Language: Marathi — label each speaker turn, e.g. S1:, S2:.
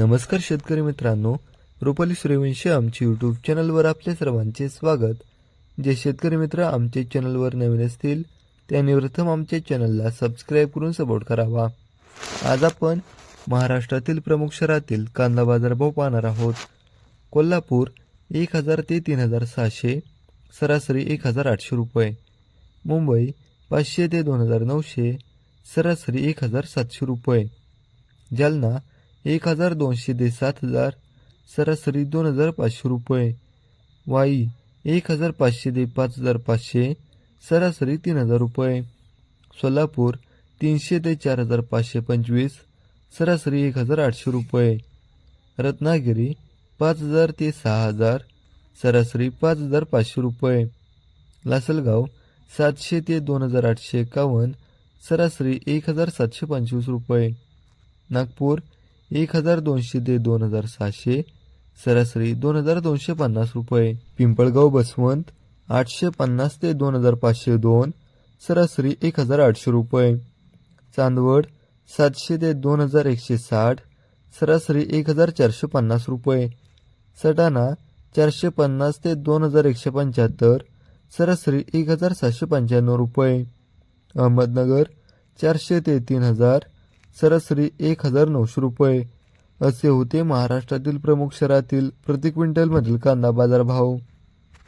S1: नमस्कार शेतकरी मित्रांनो रुपाली सूर्यवंशी आमच्या यूट्यूब चॅनलवर आपल्या सर्वांचे स्वागत. जे शेतकरी मित्र आमच्या चॅनलवर नवीन असतील त्यांनी प्रथम आमच्या चॅनलला सबस्क्राईब करून सपोर्ट करावा. आज आपण महाराष्ट्रातील प्रमुख शहरातील कांदा बाजारभाव पाहणार आहोत. कोल्हापूर एक हजार ते तीन हजार सहाशे सरासरी एक हजार आठशे रुपये. मुंबई पाचशे ते दोन हजार नऊशे सरासरी एक हजार सातशे रुपये. जालना एक हजार दोनशे ते सात हजार सरासरी दोन हजार पाचशे रुपये. वाई एक हजार पाचशे ते पाच हजार पाचशे सरासरी तीन हजार रुपये. सोलापूर तीनशे ते चार हजार पाचशे पंचवीस सरासरी एक हजार आठशे रुपये. रत्नागिरी पाच हजार ते सहा हजार सरासरी पाच हजार पाचशे रुपये. लासलगाव सातशे ते दोन हजार आठशे एकावन्न सरासरी एक हजार सातशे पंचवीस रुपये. नागपूर एक हजार दोनशे ते दोन हजार सहाशे सरासरी दोन हजार दोनशे पन्नास रुपये. पिंपळगाव बसवंत आठशे पन्नास ते दोन हजार पाचशे दोन सरासरी एक हजार आठशे रुपये. चांदवड सातशे ते दोन हजार एकशे साठ सरासरी एक हजार चारशे पन्नास रुपये. सटाणा चारशे पन्नास ते दोन हजार एकशे पंच्याहत्तर सरासरी एक हजार सातशे पंच्याण्णव रुपये. अहमदनगर चारशे ते तीन हजार सरासरी एक हजार नऊशे रुपये. असे होते महाराष्ट्रातील प्रमुख शहरातील प्रति क्विंटलमधील कांदा बाजार भाव